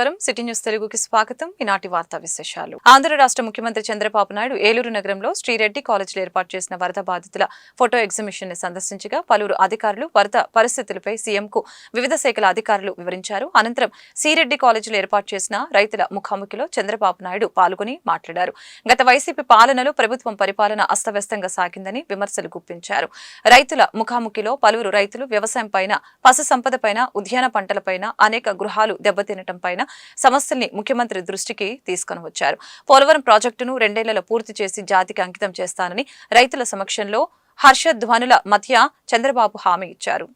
నమస్కారం. City news తెలుగుకి స్వాగతం. ఈనాటి వార్తా విశేషాలు. ఆంధ్ర రాష్ట్ర ముఖ్యమంత్రి చంద్రబాబు నాయుడు ఏలూరు నగరంలో శ్రీరెడ్డి కాలేజీలో ఏర్పాటు చేసిన వరద బాధితుల ఫోటో ఎగ్జిబిషన్ని సందర్శించగా పలువురు అధికారులు వరద పరిస్థితులపై సీఎంకు వివిధ శాఖల అధికారులు వివరించారు. అనంతరం సిరెడ్డి కాలేజీలో ఏర్పాటు చేసిన రైతుల ముఖాముఖిలో చంద్రబాబు నాయుడు పాల్గొని మాట్లాడారు. గత వైసీపీ పాలనలో ప్రభుత్వం పరిపాలన అస్తవ్యస్తంగా సాగిందని విమర్శలు గుప్పించారు. రైతుల ముఖాముఖిలో పలువురు రైతులు వ్యవసాయం పైన పశు సంపద పైన ఉద్యాన పంటలపైన అనేక గృహాలు దెబ్బతినటం పైన సమస్యల్ని ముఖ్యమంత్రి దృష్టికి తీసుకొని వచ్చారు. పోలవరం ప్రాజెక్టును రెండేళ్ళలో పూర్తి చేసి జాతికి అంకితం చేస్తానని రైతుల సమక్షంలో హర్షధ్వనుల మధ్య చంద్రబాబు హామీ ఇచ్చారు.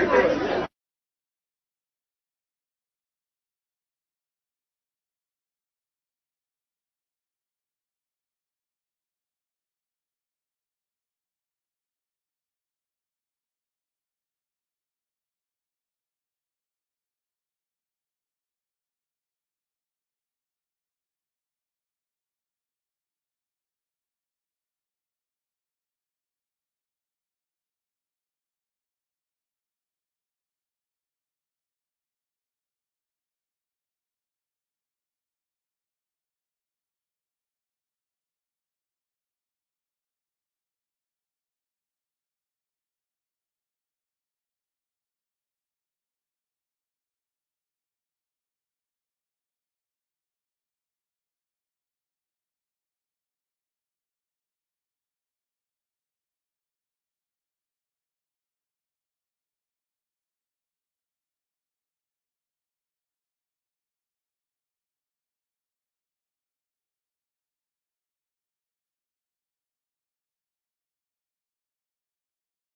72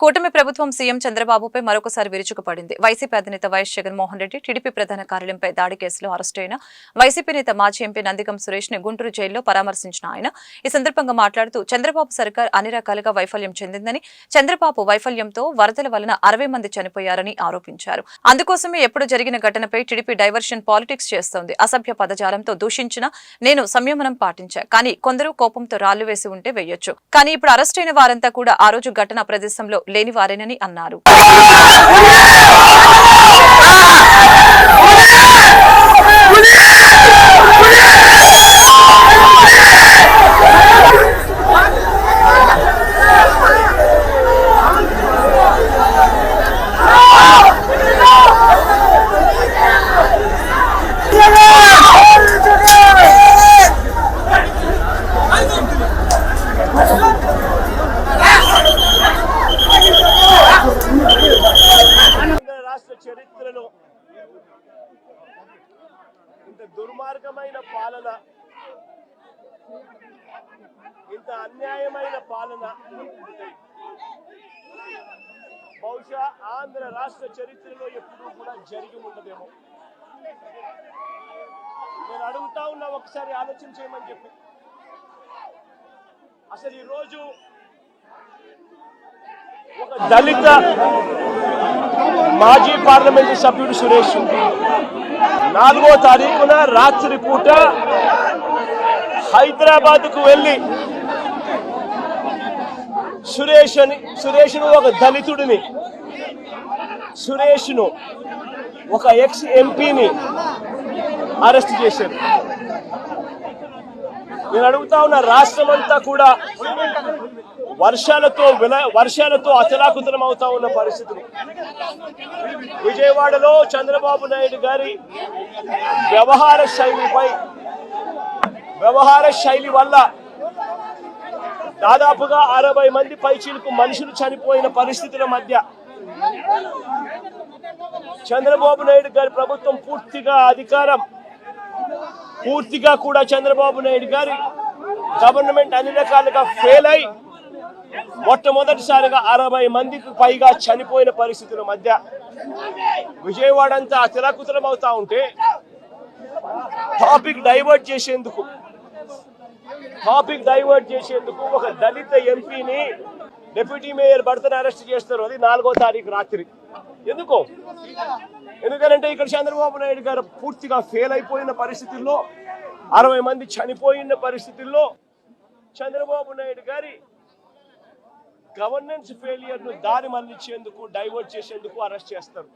కూటమి ప్రభుత్వం సీఎం చంద్రబాబుపై మరొకసారి విరుచుకుపడింది. వైసీపీ అధినేత వైఎస్ జగన్మోహన్ రెడ్డి టీడీపీ ప్రధాన కార్యాలయంపై దాడి కేసులో అరెస్టైన వైసీపీ నేత మాజీ ఎంపీ నందిగం సురేష్ని గుంటూరు జైల్లో పరామర్శించిన ఆయన. ఈ సందర్భంగా మాట్లాడుతూ చంద్రబాబు సర్కార్ అన్ని రకాలుగా వైఫల్యం చెందిందని చంద్రబాబు వైఫల్యంతో వరదల వలన అరవై మంది చనిపోయారని ఆరోపించారు. అందుకోసమే ఎప్పుడు జరిగిన ఘటనపై టీడీపీ డైవర్షన్ పాలిటిక్స్ చేస్తోంది. అసభ్య పదజాలంతో దూషించిన నేను సంయమనం పాటించా. కానీ కొందరు కోపంతో రాళ్ళు వేసి ఉంటే వేయొచ్చు. కానీ ఇప్పుడు అరెస్టైన వారంతా కూడా ఆ రోజు ఘటన ప్రదేశంలో లేని వారేనని అన్నారు ఇంత అన్యాయమైన పాలన. బహుశా ఆంధ్ర రాష్ట్ర చరిత్రలో ఎప్పుడూ కూడా జరిగి ఉండదేమో. నేను అడుగుతా ఉన్నా ఒకసారి ఆలోచన చేయమని చెప్పి. అసలు ఈరోజు ఒక దళిత మాజీ పార్లమెంటు సభ్యుడు సురేష్ నాలుగో తారీఖున రాత్రి పూట హైదరాబాద్కు వెళ్ళి సురేష్ అని సురేష్ను ఒక దళితుడిని సురేష్ను ఒక ఎక్స్ ఎంపీని అరెస్ట్ చేశారు. నేను అడుగుతా ఉన్న రాష్ట్రం అంతా కూడా వర్షాలతో విల వర్షాలతో అతలాకుతలం అవుతా ఉన్న పరిస్థితులు. విజయవాడలో చంద్రబాబు నాయుడు గారి వ్యవహార శైలిపై వ్యవహార శైలి వల్ల దాదాపుగా అరవై మంది పైచీలకు మనుషులు చనిపోయిన పరిస్థితుల మధ్య చంద్రబాబు నాయుడు గారి ప్రభుత్వం పూర్తిగా అధికారం పూర్తిగా కూడా చంద్రబాబు నాయుడు గారి గవర్నమెంట్ అన్ని రకాలుగా ఫెయిల్ అయి మొట్టమొదటిసారిగా అరవై మందికి పైగా చనిపోయిన పరిస్థితుల మధ్య విజయవాడ అంతా అతలాకుతలం అవుతా ఉంటే టాపిక్ డైవర్ట్ చేసేందుకు టాపిక్ డైవర్ట్ చేసేందుకు ఒక దళిత ఎంపీని డిప్యూటీ మేయర్ భర్తను అరెస్ట్ చేస్తారు. అది నాలుగో తారీఖు రాత్రి. ఎందుకు? ఎందుకంటే ఇక్కడ చంద్రబాబు నాయుడు గారు పూర్తిగా ఫెయిల్ అయిపోయిన పరిస్థితుల్లో అరవై మంది చనిపోయిన పరిస్థితుల్లో చంద్రబాబు నాయుడు గారి గవర్నెన్స్ ఫెయిలియర్ను దారి మళ్ళించేందుకు డైవర్ట్ చేసేందుకు అరెస్ట్ చేస్తారు.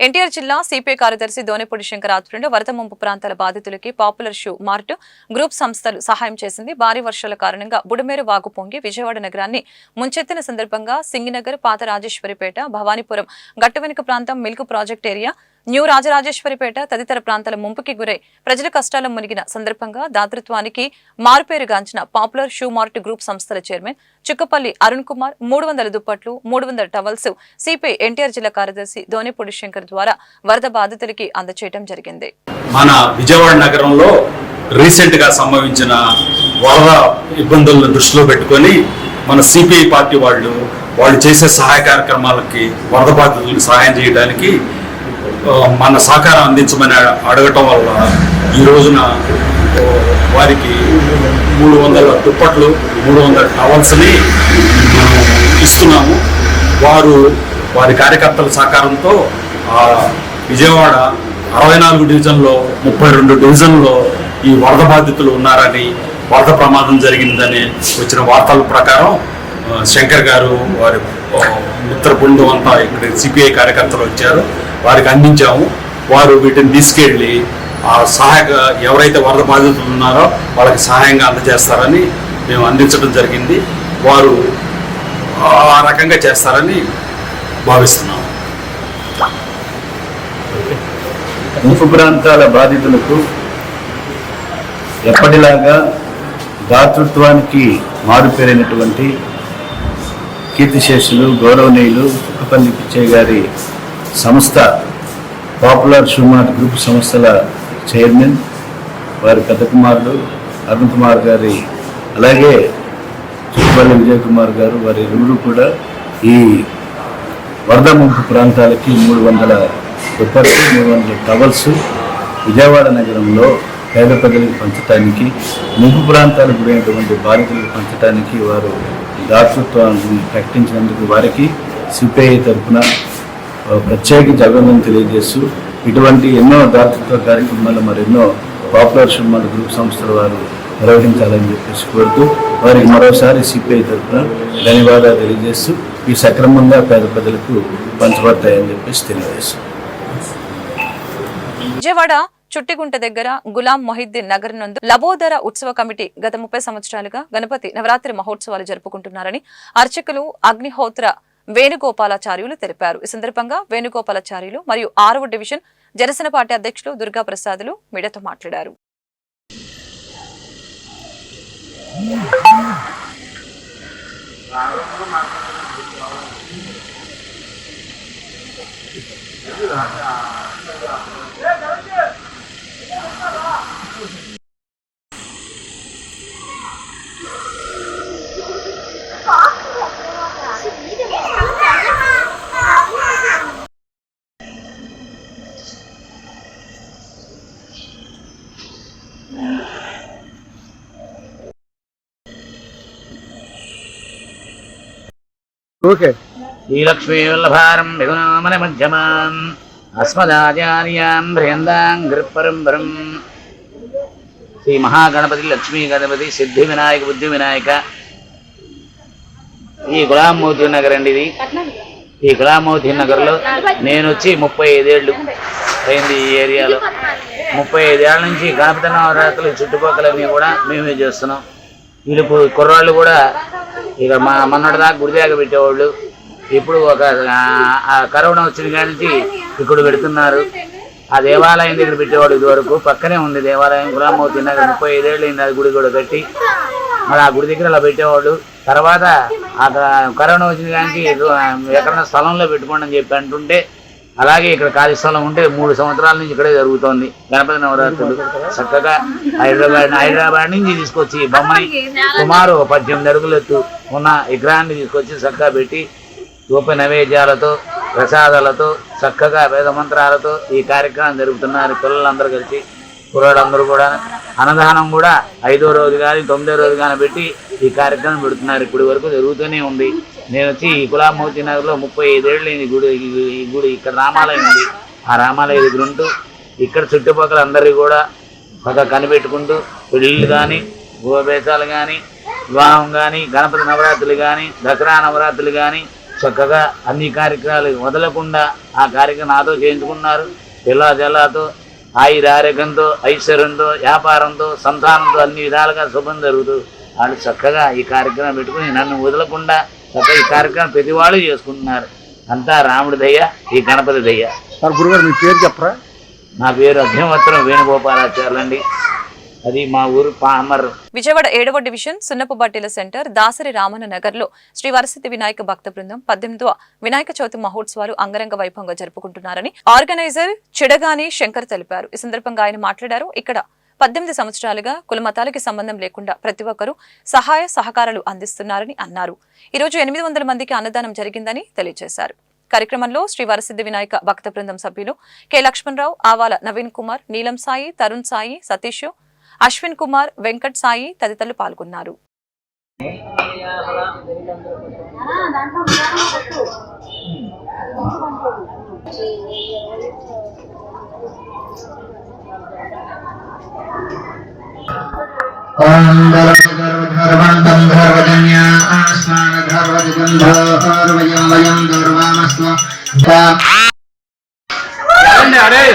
ఎన్టీఆర్ జిల్లా సిపిఐ కార్యదర్శి దోనిపూడి శంకర్ ఆధ్వర్యంలో వరద ముంపు ప్రాంతాల బాధితులకి పాపులర్ షూ మార్ట్ గ్రూప్ సంస్థలు సహాయం చేసింది. భారీ వర్షాల కారణంగా బుడమేరు వాగు పొంగి విజయవాడ నగరాన్ని ముంచెత్తిన సందర్భంగా సింగినగర్ పాత రాజేశ్వరిపేట భవానీపురం గట్టువెనుక ప్రాంతం milk project area new Rajarajeswaripeta తదితర ప్రాంతాల ముంపుకి గురై ప్రజల కష్టాలు మునిగిన సందర్భంగా దాతృత్వానికి మారుపేరుగాంచిన పాపులర్ షూ మార్ట్ గ్రూప్ సంస్థల చైర్మన్ చుక్కపల్లి అరుణ్ కుమార్ మూడు వందల దుప్పట్లు మూడు వందల టవల్స్ సిపిఐ ఎన్టీఆర్ జిల్లా కార్యదర్శి దోనిపూడి శంకర్ ద్వారా వరద బాధితులకి అందచేయడం జరిగింది. మన విజయవాడ నగరంలో రీసెంట్గా సంభవించిన వరద ఇబ్బందులను దృష్టిలో పెట్టుకొని మన సిపిఐ పార్టీ వాళ్ళు వాళ్ళు చేసే సహాయ కార్యక్రమాలకి వరద బాధితులకు సహాయం చేయడానికి మన సహకారం అందించమని అడగటం వల్ల ఈ రోజున వారికి మూడు వందల దుప్పట్లు మూడు వందల టవల్స్ని మనం ఇస్తున్నాము. వారు వారి కార్యకర్తల సహకారంతో విజయవాడ అరవై నాలుగు డివిజన్లో ముప్పై రెండు డివిజన్లో ఈ వరద బాధితులు ఉన్నారని వరద ప్రమాదం జరిగిందని వచ్చిన వార్తల ప్రకారం శంకర్ గారు వారి మిత్ర బృందం అంతా ఇక్కడ సిపిఐ కార్యకర్తలు వచ్చారు. వారికి అందించాము. వారు వీటిని తీసుకెళ్ళి ఆ సహాయక ఎవరైతే వరద బాధితులు ఉన్నారో వాళ్ళకి సహాయంగా అందజేస్తారని మేము అందించడం జరిగింది. వారు ఆ రకంగా చేస్తారని భావిస్తున్నాము. ముంపు ప్రాంతాల బాధితులకు ఎప్పటిలాగా దాతృత్వానికి మారుపేరైనటువంటి కీర్తిశేషులు గౌరవనీయులు కుక్కపల్లి పిచ్చయ్య గారి సంస్థ పాపులర్ షూమార్ట్ గ్రూప్ సంస్థల చైర్మన్ వారి పెద్ద కుమారుడు అరుణ్ కుమార్ గారి అలాగే చుట్టుపల్లి విజయ్ కుమార్ గారు వారి ఇరువురు కూడా ఈ వరద ముంపు ప్రాంతాలకి మూడు వందల దుప్పట్లు మూడు వందల టవల్స్ విజయవాడ నగరంలో పేద ప్రజలకు పంచడానికి ముంపు ప్రాంతాలకు గురైనటువంటి బాధితులకు పంచడానికి వారు దాతృత్వాన్ని ప్రకటించినందుకు వారికి సిపిఐ తరఫున ప్రత్యేకించి అభినందన తెలియజేస్తూ ఇటువంటి ఎన్నో దాతృత్వ కార్యక్రమాలు మరెన్నో పాపులర్ సినిమాలు గ్రూప్ సంస్థల వారు నిర్వహించాలని చెప్పేసి కోరుతూ వారికి మరోసారి సిపిఐ తరఫున ధన్యవాదాలు తెలియజేస్తూ ఈ సక్రమంగా పేద ప్రజలకు పంచబడతాయని చెప్పేసి తెలియజేస్తాం. విజయవాడ చుట్టిగుంట దగ్గర గులాం మొహిద్దీన్ నగర్ నందు లబోదర ఉత్సవ కమిటీ గత ముప్పై సంవత్సరాలుగా గణపతి నవరాత్రి మహోత్సవాలు జరుపుకుంటున్నారని అర్చకులు అగ్నిహోత్ర వేణుగోపాలాచార్యులు తెలిపారు. ఈ సందర్భంగా వేణుగోపాలాచార్యులు మరియు ఆరవ డివిజన్ జనసేన పార్టీ అధ్యక్షులు దుర్గా ప్రసాదులు మీడియాతో మాట్లాడారు. ఓకే. శ్రీలక్ష్మీవల్లభారం విగుణామన మధ్యమాన్ అస్మదాచార్యాం భ్రియందాం గృపరంబరం శ్రీ మహాగణపతి లక్ష్మీ గణపతి సిద్ధి వినాయక బుద్ధి వినాయక ఈ గులామూర్తి నగర్ అండి ఇది. ఈ గులామూర్తి నగర్లో నేను వచ్చి ముప్పై ఐదేళ్ళు అయింది ఈ ఏరియాలో. ముప్పై ఐదేళ్ళ నుంచి గణపతి నవరాత్రులు చుట్టుపక్కలన్నీ కూడా మేమే చేస్తున్నాం. వీళ్ళు కుర్రాళ్ళు కూడా ఇక మా మొన్నటి దాకా గుడిదాకా పెట్టేవాళ్ళు. ఇప్పుడు ఒక కరోనా వచ్చిన కాడి నుంచి ఇక్కడ పెడుతున్నారు. ఆ దేవాలయం దగ్గర పెట్టేవాడు ఇదివరకు. పక్కనే ఉంది దేవాలయం గులామూర్తి నగర్. ముప్పై ఐదేళ్ళు అయింది అది గుడి కూడా కట్టి. మరి ఆ గుడి దగ్గర అలా పెట్టేవాళ్ళు. తర్వాత ఆ కరోనా వచ్చిన కానీ ఎక్కడైనా స్థలంలో పెట్టుకోండి అని చెప్పి అంటుంటే అలాగే ఇక్కడ ఖాళీ స్థలం ఉంటే మూడు సంవత్సరాల నుంచి ఇక్కడే జరుగుతోంది. గణపతి నవరాత్రులు. చక్కగా హైదరాబాద్ హైదరాబాద్ నుంచి తీసుకొచ్చి బొమ్మని సుమారు పద్దెనిమిది అడుగులు ఎత్తు ఉన్న విగ్రహాన్ని తీసుకొచ్చి చక్కగా పెట్టి ధూప నైవేద్యాలతో ప్రసాదాలతో చక్కగా వేద మంత్రాలతో ఈ కార్యక్రమం జరుగుతున్నారు పిల్లలందరూ కలిసి. కుర్రాళ్ళందరూ కూడా. అన్నదానం కూడా ఐదో రోజు కానీ తొమ్మిదో రోజు కానీ పెట్టి ఈ కార్యక్రమం పెడుతున్నారు. ఇప్పటి వరకు జరుగుతూనే ఉంది. నేను వచ్చి ఈ గులామోతి నగర్లో ముప్పై ఐదేళ్ళు ఈ గుడి ఈ- గుడి ఇక్కడ రామాలయం ఉంది. ఆ రామాలయం దగ్గర ఉంటూ ఇక్కడ చుట్టుపక్కల అందరికీ కూడా ఒక కనిపెట్టుకుంటూ పెళ్ళిళ్ళు కానీ గోపేశాలు కానీ వివాహం కానీ గణపతి నవరాత్రులు కానీ దసరా నవరాత్రులు కానీ చక్కగా అన్ని కార్యక్రమాలు వదలకుండా ఆ కార్యక్రమం నాతో చేయించుకున్నారు. పిల్ల జల్లాతో ఆయుర ఆరోగ్యంతో ఐశ్వర్యంతో వ్యాపారంతో సంతానంతో అన్ని విధాలుగా శుభం జరుగుతూ వాళ్ళు చక్కగా ఈ కార్యక్రమం పెట్టుకుని నన్ను వదలకుండా చక్కగా ఈ కార్యక్రమం ప్రతి వాళ్ళు చేసుకుంటున్నారు. అంతా రాముడి దయ్య ఈ గణపతి దయ్య సార్ గురుగారు మీ పేరు చెప్పరా? నా పేరు అగ్నివత్రం వేణుగోపాలాచార్యులు అండి అది మా ఊరు పామర్. విజయవాడ ఏడవ డివిజన్ సున్నపు బట్టీల సెంటర్ దాసరి రామన్న నగర్లో శ్రీ వరసిద్ధి వినాయక భక్త బృందం పద్దెనిమిదవ వినాయక చవితి మహోత్సవాలు అంగరంగ వైభవంగా జరుపుకుంటున్నారని ఆర్గనైజర్ చిడగాని శంకర్ తెలిపారు. ఈ సందర్భంగా ఆయన మాట్లాడారు. ఇక్కడ పద్దెనిమిది సంవత్సరాలుగా కులమతాలకి సంబంధం లేకుండా ప్రతి ఒక్కరూ సహాయ సహకారాలు అందిస్తున్నారని అన్నారు. ఈరోజు ఎనిమిది వందల మందికి అన్నదానం జరిగిందని తెలియజేశారు. కార్యక్రమంలో శ్రీ వరసిద్ధి వినాయక భక్త బృందం సభ్యులు కె లక్ష్మణరావు ఆవాల నవీన్ కుమార్ నీలం సాయి తరుణ్ సాయి సతీష్ అశ్విన్ కుమార్ వెంకట్ సాయి తదితరులు పాల్గొన్నారు. ओम गर्वधर्वन्तं गर्वजन्या आस्मान गर्वजन्धर्वयं वयं गर्वामस्व अरे अरे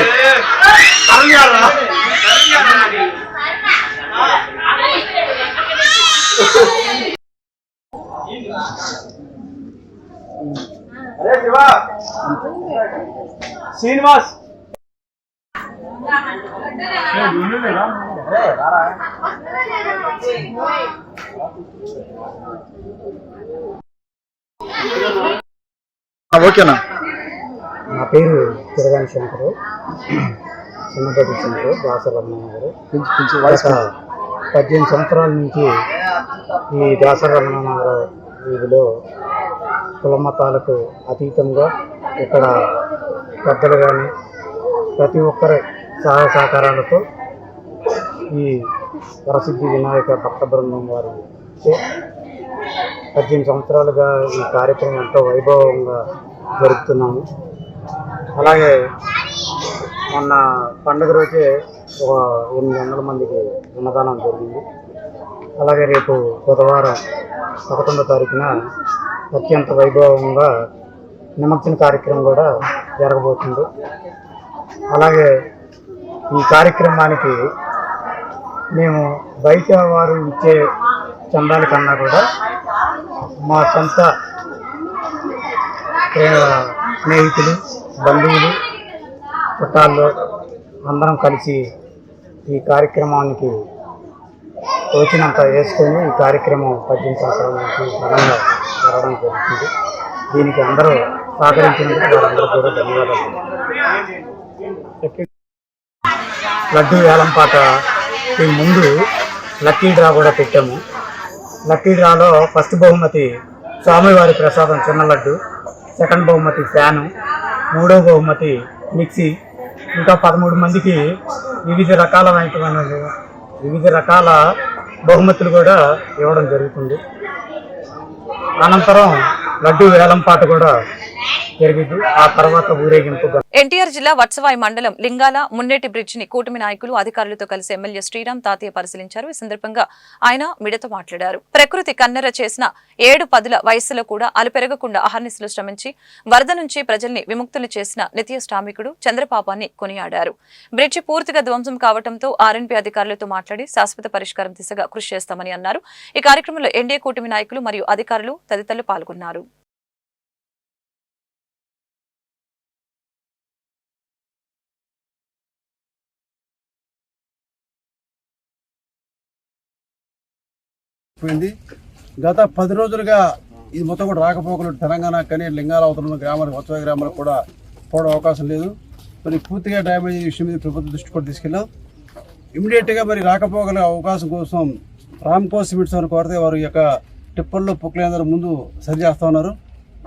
शिवा श्रीनिवास ఓకేనా? నా పేరు తిరగాని శంకరు. చిన్నపేట శంకరు దాసరమ్మ గారు పద్దెనిమిది సంవత్సరాల నుంచి ఈ దాసరమ్మ నగర్ వీధిలో కుల మతాలకు అతీతంగా ఇక్కడ పెద్దలు కానీ ప్రతి ఒక్కరి సహాయ సహకారాలతో ఈ వరసిద్ధి వినాయక భక్త బృందం వారు పద్దెనిమిది సంవత్సరాలుగా ఈ కార్యక్రమం ఎంతో వైభవంగా జరుపుతున్నాము. అలాగే మొన్న పండుగ రోజే ఒక ఎనిమిది వందల మందికి అన్నదానం జరిగింది. అలాగే రేపు బుధవారం పదకొండో తారీఖున అత్యంత వైభవంగా నిమజ్జన కార్యక్రమం కూడా జరగబోతుంది. అలాగే ఈ కార్యక్రమానికి మేము బయట వారు ఇచ్చే చందాల కన్నా కూడా మా సొంత స్నేహితులు బంధువులు చుట్టాల్లో అందరం కలిసి ఈ కార్యక్రమానికి తోచినంత వేసుకొని ఈ కార్యక్రమం పద్దెనిమిది సంవత్సరాల నుంచి ఘనంగా జరగడం జరుగుతుంది. దీనికి అందరూ సహకరించినందుకు వారందరూ కూడా ధన్యవాదాలు. లడ్డు వేలంపాట ఈ ముందు లక్కీ డ్రా కూడా పెట్టాము. లక్కీ డ్రాలో ఫస్ట్ బహుమతి స్వామివారి ప్రసాదం చిన్న లడ్డు సెకండ్ బహుమతి ఫ్యాను మూడో బహుమతి మిక్సీ. ఇంకా పదమూడు మందికి వివిధ రకాలైనటువంటి వివిధ రకాల బహుమతులు కూడా ఇవ్వడం జరుగుతుంది. అనంతరం లడ్డు వేలంపాట కూడా జరిగింది. ఆ తర్వాత ఊరేగింపు ఎన్టీఆర్ జిల్లా వత్సవాయి మండలం లింగాల మున్నేటి బ్రిడ్జ్ని కూటమి నాయకులు అధికారులతో కలిసి ఎమ్మెల్యే శ్రీరామ్ తాతయ్య పరిశీలించారు. ఈ సందర్భంగా ఆయన మిడతో మాట్లాడారు. ప్రకృతి కన్నెర చేసిన ఏడు పదుల వయస్సులో కూడా అలుపెరగకుండా అహర్నిశలు శ్రమించి వరద నుంచి ప్రజల్ని విముక్తులు చేసిన నిత్య శ్రామికుడు చంద్రపాపాన్ని కొనియాడారు. బ్రిడ్జి పూర్తిగా ధ్వంసం కావడంతో ఆర్ఎన్పీ అధికారులతో మాట్లాడి శాశ్వత పరిష్కారం దిశగా కృషి చేస్తామని అన్నారు. ఈ కార్యక్రమంలో ఎన్డీఏ కూటమి నాయకులు మరియు అధికారులు తదితరులు పాల్గొన్నారు. పోయింది. గత పది రోజులుగా ఇది మొత్తం కూడా రాకపోకలు తెలంగాణ కానీ లింగాల అవతల గ్రామాలకు వచ్చే గ్రామాలకు కూడా పోవడం అవకాశం లేదు. మరి పూర్తిగా డ్యామేజ్ విషయం మీద ప్రభుత్వం దృష్టి కూడా తీసుకెళ్ళాం. ఇమీడియట్గా మరి రాకపోకల అవకాశం కోసం రామ్కో సిమెంట్స్ అని కోరితే వారు యొక్క టిప్పర్లో పొక్కులందరూ ముందు సరి చేస్తూ ఉన్నారు.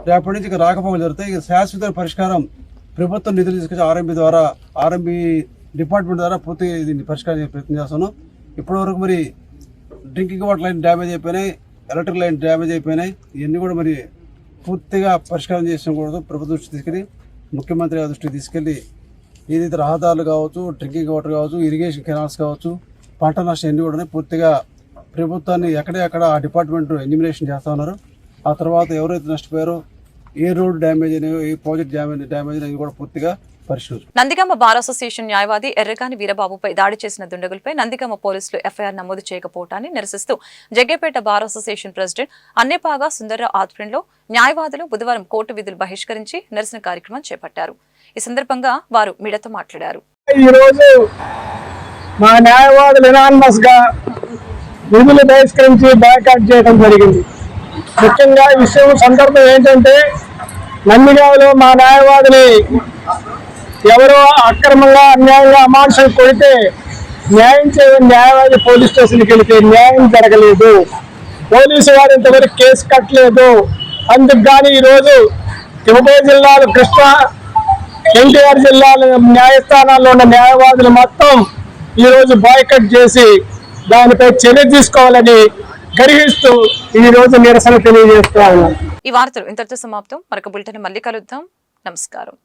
రేపటి నుంచి ఇక రాకపోకలు జరుగుతాయి. ఇక శాశ్వత పరిష్కారం ప్రభుత్వం నిధులు తీసుకొచ్చి ఆర్ఎంబీ ద్వారా ఆర్ఎంబీ డిపార్ట్మెంట్ ద్వారా పూర్తిగా దీన్ని పరిష్కారం చేసే ప్రయత్నం చేస్తున్నాం. ఇప్పటివరకు మరి డ్రింకింగ్ వాటర్ లైన్ డ్యామేజ్ అయిపోయినాయి ఎలక్ట్రిక్ లైన్ డ్యామేజ్ అయిపోయినాయి. ఇవన్నీ కూడా మరి పూర్తిగా పరిష్కారం చేసిన ప్రభుత్వ దృష్టి తీసుకెళ్ళి ముఖ్యమంత్రి గారి దృష్టికి తీసుకెళ్ళి ఏదైతే రహదారులు కావచ్చు డ్రింకింగ్ వాటర్ కావచ్చు ఇరిగేషన్ కెనాల్స్ కావచ్చు పంట నష్టం ఎన్ని కూడా పూర్తిగా ప్రభుత్వాన్ని ఎక్కడే అక్కడ ఆ డిపార్ట్మెంట్ ఎన్యూమినేషన్ చేస్తూ ఉన్నారు. ఆ తర్వాత ఎవరైతే నష్టపోయారో ఏ రోడ్ డ్యామేజ్ అయినాయో ఏ ప్రాజెక్ట్ డ్యామేజ్ డ్యామేజ్ అయినాయో కూడా పూర్తిగా నందిగామ బార్ అసోసియేషన్ న్యాయవాది ఎర్రగాని వీరబాబుపై దాడి చేసిన దుండగులపై నందిగామ పోలీసులు ఎఫ్ఐఆర్ నమోదు చేయకపోవటాన్ని నిరసిస్తూ Jaggepeta bar association president Annepaga Sundararao ఆధ్వర్యంలో న్యాయవాదులు బుధవారం కోర్టు విధులు బహిష్కరించి నిరసన కార్యక్రమం చేపట్టారు. ఈ సందర్భంగా వారు మీడియాతో మాట్లాడారు. మా న్యాయవాదులు ఎనానమస్గా విధులు బహిష్కరించి బ్యాకౌట్ చేయడం జరిగింది. ముఖ్యంగా విషయం సందర్భం ఏంటంటే నందిగావిలో మా న్యాయవాదిని ఎవరో అక్రమంగా అన్యాయంగా అమానుషులు కొడితే న్యాయం చేయని న్యాయవాది పోలీస్ స్టేషన్కి వెళితే న్యాయం జరగలేదు. పోలీసు వారు ఇంతవరకు కేసు కట్టలేదు. అందుకు కానీ ఈరోజు తిరుపతి జిల్లాలో కృష్ణా ఎన్టీఆర్ జిల్లాలో న్యాయస్థానాల్లో ఉన్న న్యాయవాదులు మొత్తం ఈరోజు బాయ్కట్ చేసి దానిపై చర్య తీసుకోవాలని గర్హిస్తూ ఈ రోజు నిరసన తెలియజేస్తా ఉన్నాం. ఈ వార్తలు ఇంతటితో సమాప్తం. మరొక బులెటిన్ మళ్ళీ కలుద్దాం. నమస్కారం.